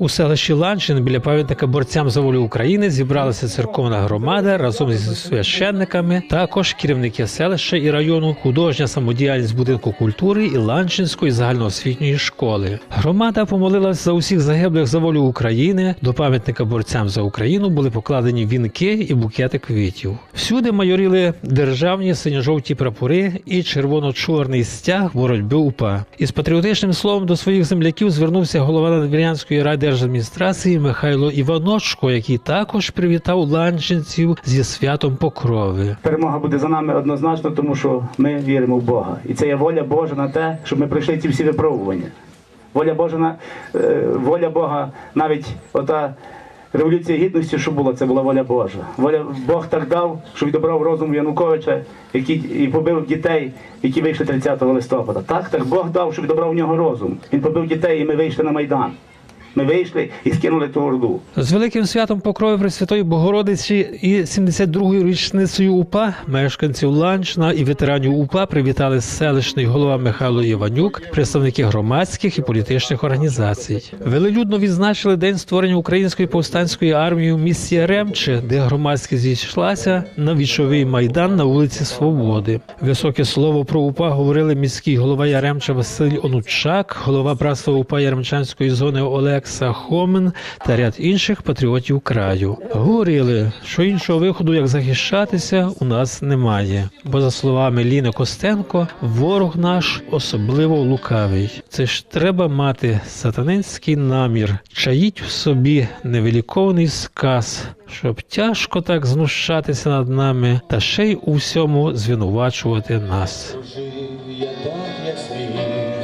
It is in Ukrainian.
У селищі Ланчин біля пам'ятника борцям за волю України зібралася церковна громада разом зі священниками, також керівники селища і району, художня самодіяльність будинку культури і Ланчинської загальноосвітньої школи. Громада помолилась за усіх загиблих за волю України. До пам'ятника борцям за Україну були покладені вінки і букети квітів. Всюди майоріли державні синьо-жовті прапори і червоно-чорний стяг боротьби УПА. Із патріотичним словом до своїх земляків звернувся голова Надвірянської райдержадміністрації Михайло Іваночко, який також привітав ланчинців зі святом Покрови. Перемога буде за нами однозначно, тому що ми віримо в Бога. І це є воля Божа на те, щоб ми пройшли ці всі випробування. Воля Божа е, воля Бога, навіть ота революція гідності, що була, це була воля Божа. Воля Бог так дав, що відобрав розум Януковича, який і побив дітей, які вийшли 30 листопада. Так, так Бог дав, що відобрав в нього розум. Він побив дітей, і ми вийшли на майдан. Ми вийшли і скинули ту орду. З великим святом Покрови Пресвятої Богородиці і 72-ю річницею УПА мешканців Ланчна і ветеранів УПА привітали селищний голова Михайло Іванюк, представники громадських і політичних організацій. Велелюдно відзначили день створення української повстанської армії в місті Яремче, де громадськість зійшлася на вічовий майдан на вулиці Свободи. Високе слово про УПА говорили міський голова Яремча Василь Онучак, голова братства УПА Яремчанської зони Олекса Хомен та ряд інших патріотів краю. Говорили, що іншого виходу, як захищатися, у нас немає. Бо, за словами Ліни Костенко, ворог наш особливо лукавий. Це ж треба мати сатанинський намір, чаїть в собі невеликовний сказ, щоб тяжко так знущатися над нами та ще й у всьому звинувачувати нас. Жив я так